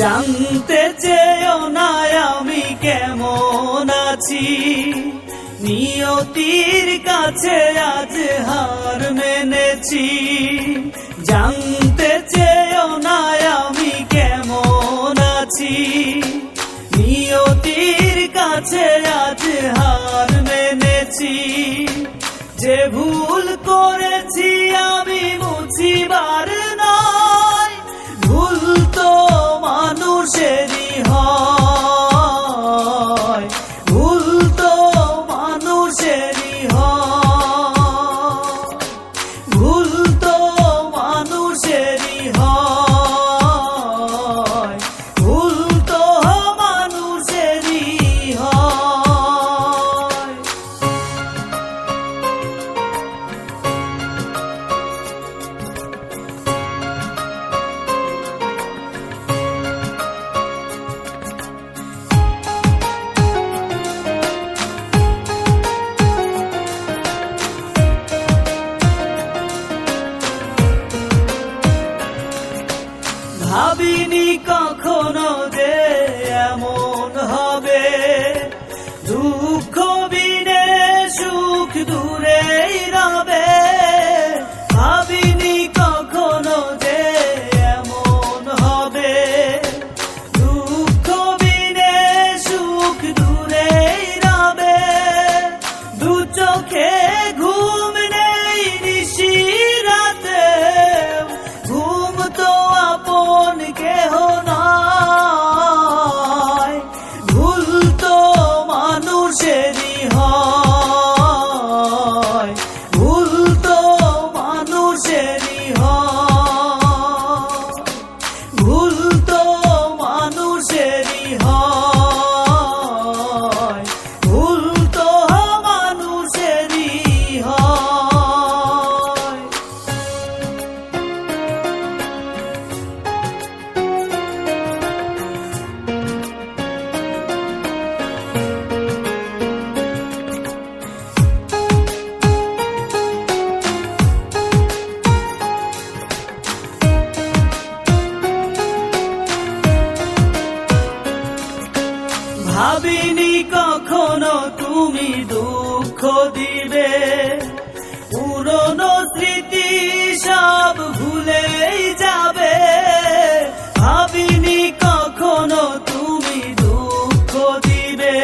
জানতে চেয়েও না আমি কেমন আছি। নিয়তির কাছে আজ হার মেনেছি। জানতে চেয়েও না আমি কেমন আছি। নিয়তির কাছে আজ হার মেনেছি। যে ভুল করেছি আমি মুছিবার ভাবিনি কখনো যে এমন হবে। দুঃখ বিনে সুখ দূরেই রবে। ভাবিনি কখনো তুমি দুঃখ দিবে। পুরনো স্মৃতি সব ভুলেই যাবে। ভাবিনি কখনো তুমি দুঃখ দিবে।